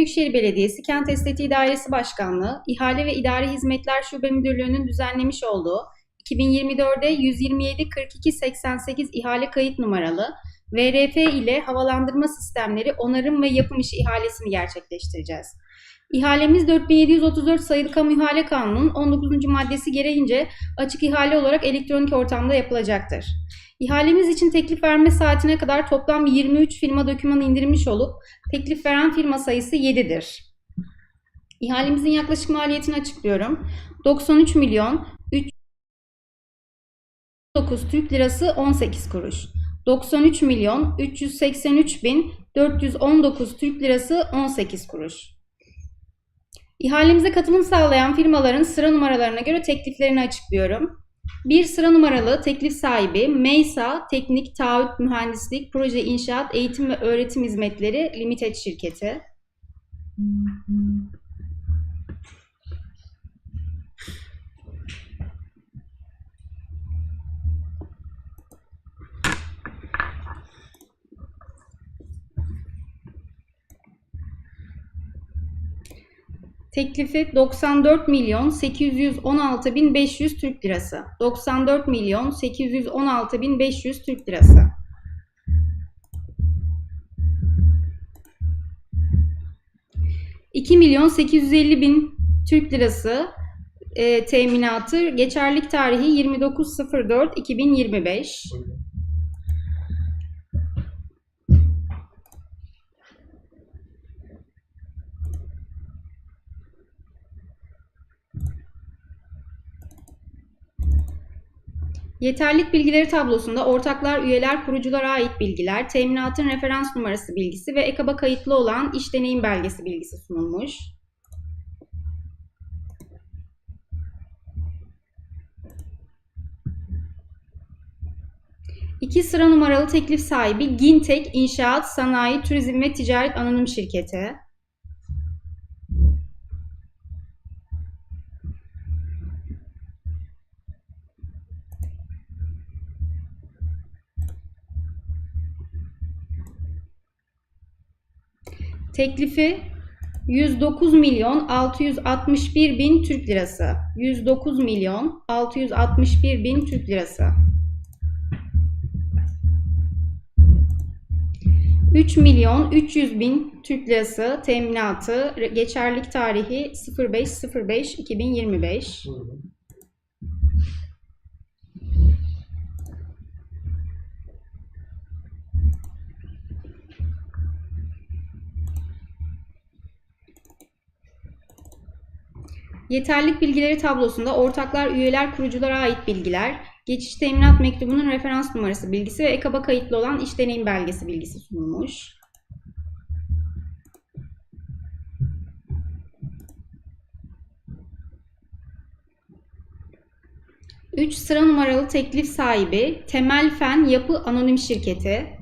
Büyükşehir Belediyesi Kent Estetiği Dairesi Başkanlığı, İhale ve İdari Hizmetler Şube Müdürlüğü'nün düzenlemiş olduğu 2024'de 127 42 88 ihale kayıt numaralı VRF ile havalandırma sistemleri onarım ve yapım işi ihalesini gerçekleştireceğiz. İhalemiz 4734 sayılı Kamu İhale Kanunu'nun 19. maddesi gereğince açık ihale olarak elektronik ortamda yapılacaktır. İhalemiz için teklif verme saatine kadar toplam 23 firma doküman indirilmiş olup teklif veren firma sayısı 7'dir. İhalemizin yaklaşık maliyetini açıklıyorum. 93 milyon 309 Türk lirası 18 kuruş. 93 milyon 383 bin 419 Türk lirası 18 kuruş. İhalemize katılım sağlayan firmaların sıra numaralarına göre tekliflerini açıklıyorum. Bir sıra numaralı teklif sahibi Meysa Teknik Taahhüt Mühendislik Proje İnşaat Eğitim ve Öğretim Hizmetleri Limited şirketi. Teklifi 94 milyon 816 bin 500 Türk lirası. 94 milyon 816 bin 500 Türk lirası. $2 milyon 850 bin Türk lirası e, teminatı geçerlik tarihi 29.04.2025. Yeterlik bilgileri tablosunda ortaklar, üyeler, kuruculara ait bilgiler, teminatın referans numarası bilgisi ve EKAB'a kayıtlı olan iş deneyim belgesi bilgisi sunulmuş. İki sıra numaralı teklif sahibi Gintek İnşaat, Sanayi, Turizm ve Ticaret Anonim Şirketi. Teklifi 109 milyon 661 bin Türk lirası. 109 milyon 661 bin Türk lirası. 3 milyon 300 bin Türk lirası teminatı geçerlik tarihi 05.05.2025. Yeterlik bilgileri tablosunda ortaklar, üyeler, kuruculara ait bilgiler, geçiş teminat mektubunun referans numarası bilgisi ve EKAB'a kayıtlı olan iş deneyim belgesi bilgisi sunulmuş. Üç sıra numaralı teklif sahibi Temel Fen Yapı Anonim Şirketi.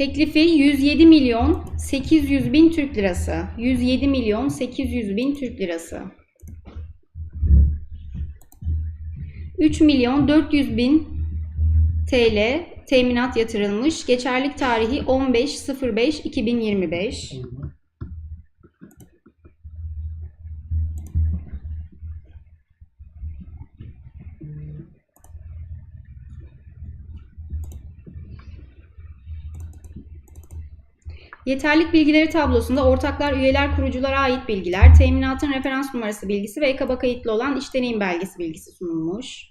Teklifi 107 milyon 800 bin Türk lirası. 107 milyon 800 bin Türk lirası. 3 milyon 400 bin TL teminat yatırılmış. Geçerlik tarihi 15.05.2025. Yeterlik bilgileri tablosunda ortaklar, üyeler, kuruculara ait bilgiler, teminatın referans numarası bilgisi ve EKAB'a kayıtlı olan iş deneyim belgesi bilgisi sunulmuş.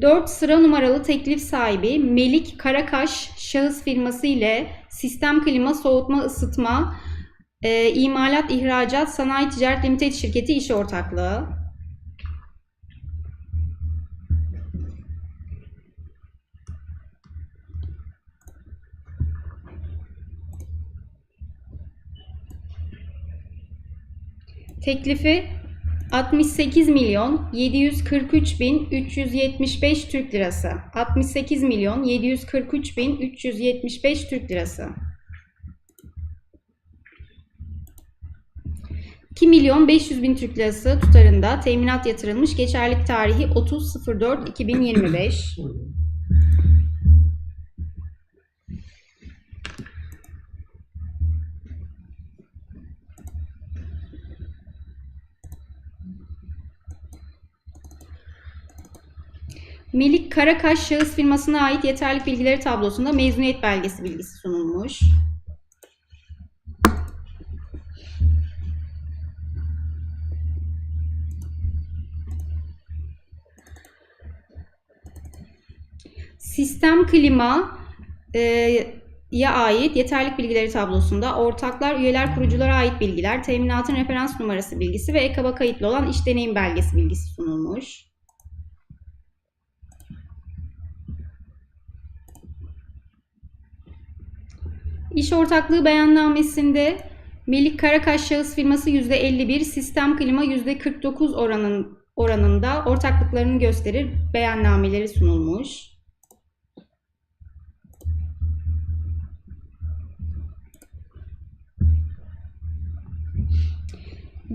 Dört sıra numaralı teklif sahibi Melik Karakaş şahıs firması ile sistem klima, soğutma, ısıtma, e, imalat, ihracat, sanayi ticaret limited şirketi iş ortaklığı. Teklifi 68 milyon 743 bin 375 Türk lirası. 68 milyon 743 bin 375 Türk lirası. 2 milyon 500 bin Türk lirası tutarında teminat yatırılmış. Geçerlik tarihi 30.04.2025. Melik Karakaş şahıs firmasına ait yeterlik bilgileri tablosunda mezuniyet belgesi bilgisi sunulmuş. Sistem klima e, ya ait yeterlik bilgileri tablosunda ortaklar, üyeler, kuruculara ait bilgiler, teminatın referans numarası bilgisi ve EKAB'a kayıtlı olan iş deneyim belgesi bilgisi sunulmuş. İş ortaklığı beyannamesinde Melik Karakaş şahıs firması %51, sistem klima %49 oranın, oranında ortaklıklarını gösterir beyannameleri sunulmuş.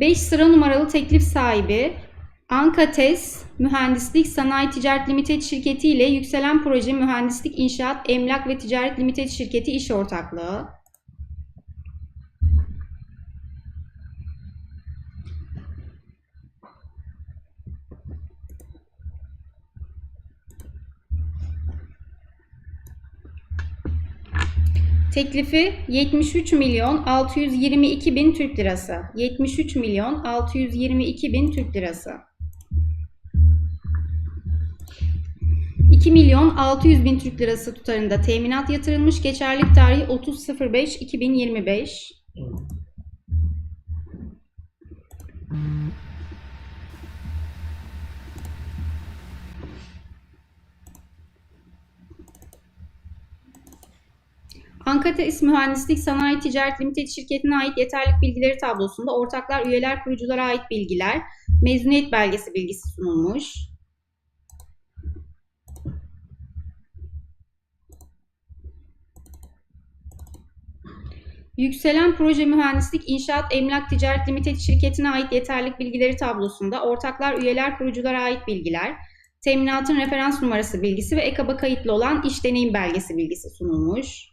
Beş sıra numaralı teklif sahibi Ankates Mühendislik Sanayi Ticaret Limited Şirketi ile Yükselen Proje Mühendislik İnşaat Emlak ve Ticaret Limited Şirketi iş ortaklığı. Teklifi 73 milyon 622 bin Türk lirası. 73 milyon 622 bin Türk lirası. 2 milyon 600 bin Türk lirası tutarında teminat yatırılmış. Geçerlik tarihi 30.05.2025. Ankates Mühendislik Sanayi Ticaret Limited şirketine ait yeterlik bilgileri tablosunda ortaklar, üyeler, kuruculara ait bilgiler, mezuniyet belgesi bilgisi sunulmuş. Yükselen Proje Mühendislik İnşaat Emlak Ticaret Limited şirketine ait yeterlik bilgileri tablosunda ortaklar, üyeler, kuruculara ait bilgiler, teminatın referans numarası bilgisi ve EKAB'a kayıtlı olan iş deneyim belgesi bilgisi sunulmuş.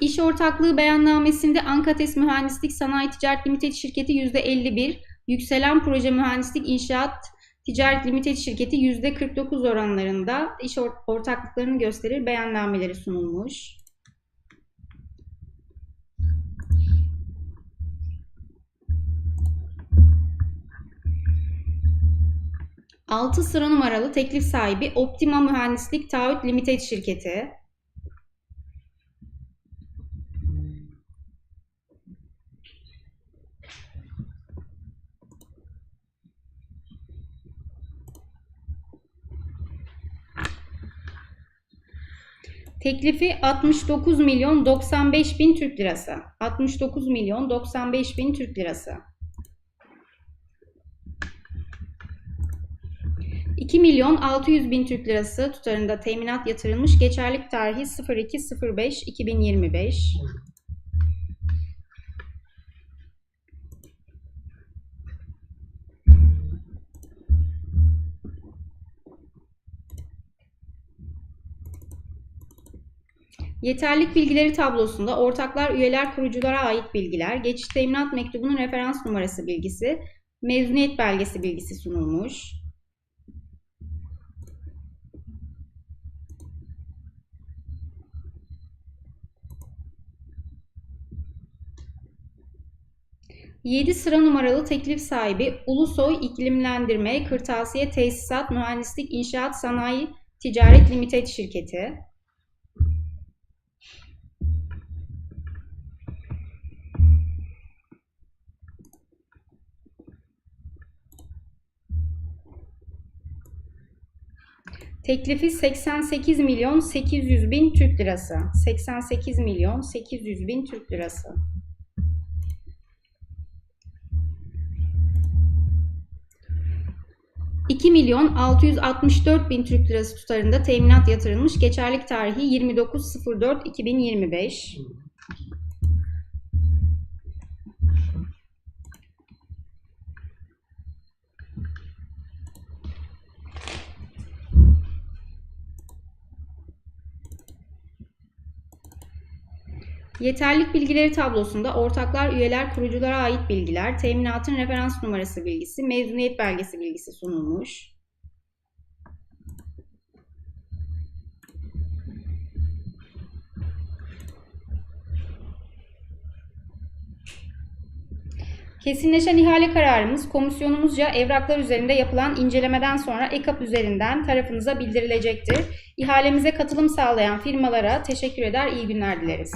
İş ortaklığı beyannamesinde Ankates Mühendislik Sanayi Ticaret Limited şirketi %51, Yükselen Proje Mühendislik İnşaat Ticaret Limited şirketi %49 oranlarında iş or- ortaklıklarını gösterir beyannameleri sunulmuş. Altı sıra numaralı teklif sahibi Optima Mühendislik Taahhüt Limited şirketi. Teklifi 69 milyon 95 bin Türk lirası. 69 milyon 95 bin Türk lirası. 2 milyon 600 bin Türk lirası tutarında teminat yatırılmış. Geçerlik tarihi 02.05.2025. Yeterlik bilgileri tablosunda ortaklar, üyeler, kuruculara ait bilgiler, geçiş teminat mektubunun referans numarası bilgisi, mezuniyet belgesi bilgisi sunulmuş. Yedi sıra numaralı teklif sahibi Ulusoy İklimlendirme, Kırtasiye Tesisat, Mühendislik, İnşaat, Sanayi, Ticaret Limited şirketi. Teklifi 88 milyon 800 bin Türk lirası. 88 milyon 800 bin Türk lirası. ...2 milyon 664 bin Türk lirası tutarında teminat yatırılmış. Geçerlik tarihi 29.04.2025. Yeterlilik bilgileri tablosunda ortaklar, üyeler, kuruculara ait bilgiler, teminatın referans numarası bilgisi, mezuniyet belgesi bilgisi sunulmuş. Kesinleşen ihale kararımız komisyonumuzca evraklar üzerinde yapılan incelemeden sonra EKAP üzerinden tarafınıza bildirilecektir. İhalemize katılım sağlayan firmalara teşekkür eder, iyi günler dileriz.